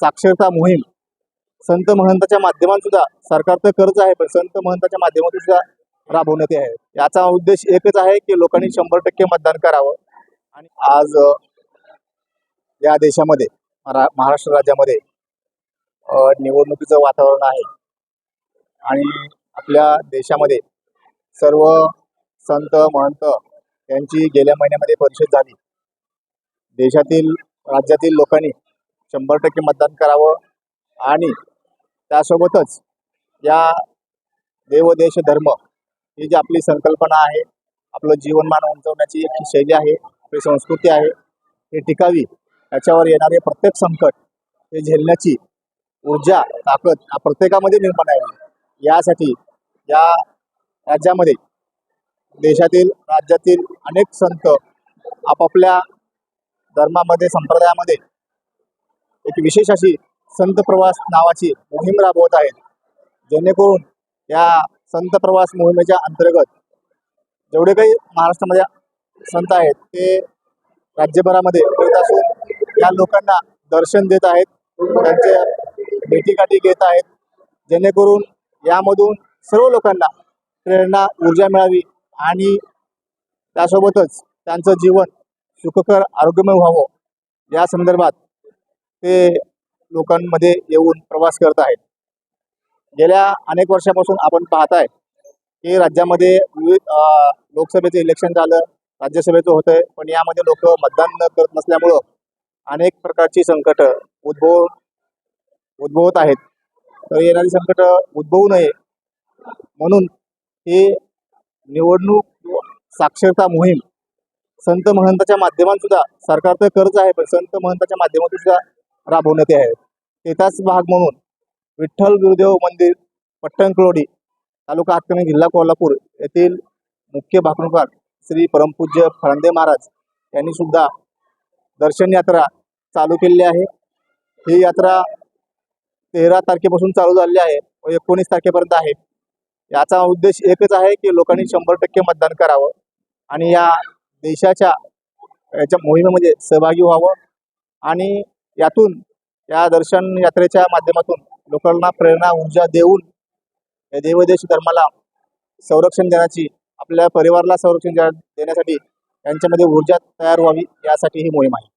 साक्षरता मोहीम. संत महंताच्या माध्यमातून सुद्धा सरकार तर करत आहे पण संत महंताच्या माध्यमातून सुद्धा राबवण्यात आहे. याचा उद्देश एकच आहे की लोकांनी शंभर टक्के मतदान करावं. आणि आज या देशामध्ये महाराष्ट्र राज्यामध्ये निवडणुकीचं वातावरण आहे. आणि आपल्या देशामध्ये सर्व संत महंत यांची गेल्या महिन्यामध्ये परिषद झाली. देशातील राज्यातील लोकांनी शंभर टक्के मतदान करावं. आणि त्यासोबतच या देव देश धर्म ही जी आपली संकल्पना आहे आपलं जीवनमान उंचवण्याची एक शैली आहे आपली संस्कृती आहे ही टिकावी याच्यावर येणारे प्रत्येक संकट हे झेलण्याची ऊर्जा ताकद या प्रत्येकामध्ये निर्माण आहे. यासाठी या राज्यामध्ये देशातील राज्यातील अनेक संत आपापल्या धर्मामध्ये संप्रदायामध्ये एक विशेष अशी संत प्रवास नावाची मोहीम राबवत आहेत. जेणेकरून या संत प्रवास मोहिमेच्या अंतर्गत जेवढे काही महाराष्ट्रामध्ये संत आहेत ते राज्यभरामध्ये येत असून या लोकांना दर्शन देत आहेत त्यांच्या भेटीगाठी घेत आहेत. जेणेकरून यामधून सर्व लोकांना प्रेरणा ऊर्जा मिळावी आणि त्यासोबतच त्यांचं जीवन सुखकर आरोग्यमय व्हावं या संदर्भात ते लोकांमध्ये येऊन प्रवास करत आहेत. गेल्या अनेक वर्षापासून आपण पाहताय की राज्यामध्ये विविध लोकसभेचं इलेक्शन झालं राज्यसभेचं होतंय. पण यामध्ये लोक मतदान न करत नसल्यामुळं अनेक प्रकारची संकट उद्भव उद्भवत आहेत. तर येणारी संकट उद्भवू नये म्हणून ही निवडणूक साक्षरता मोहीम संत महंताच्या माध्यमातून सुद्धा सरकार तर करत आहे पण संत महंताच्या माध्यमातून सुद्धा राबवण्यात आहे त्याचाच भाग म्हणून विठ्ठल गुरुदेव मंदिर पट्टणकलोडी तालुका हातकणंगले जिल्हा कोल्हापूर येथील मुख्य भाकणूकार श्री परमपूज्य फळंदे महाराज यांनी सुद्धा दर्शन यात्रा चालू केलेली आहे. ही यात्रा तेरा तारखेपासून चालू झालेली आहे व एकोणीस तारखेपर्यंत आहे. याचा उद्देश एकच आहे की लोकांनी शंभर टक्के मतदान करावं आणि या देशाच्या याच्या मोहिमेमध्ये सहभागी व्हावं आणि यातून या दर्शन यात्रेच्या माध्यमातून लोकांना प्रेरणा ऊर्जा देऊन या देवदेश धर्माला संरक्षण देण्याची आपल्या परिवाराला संरक्षण देण्या- देण्यासाठी त्यांच्यामध्ये ऊर्जा तयार व्हावी यासाठी ही मोहीम आहे.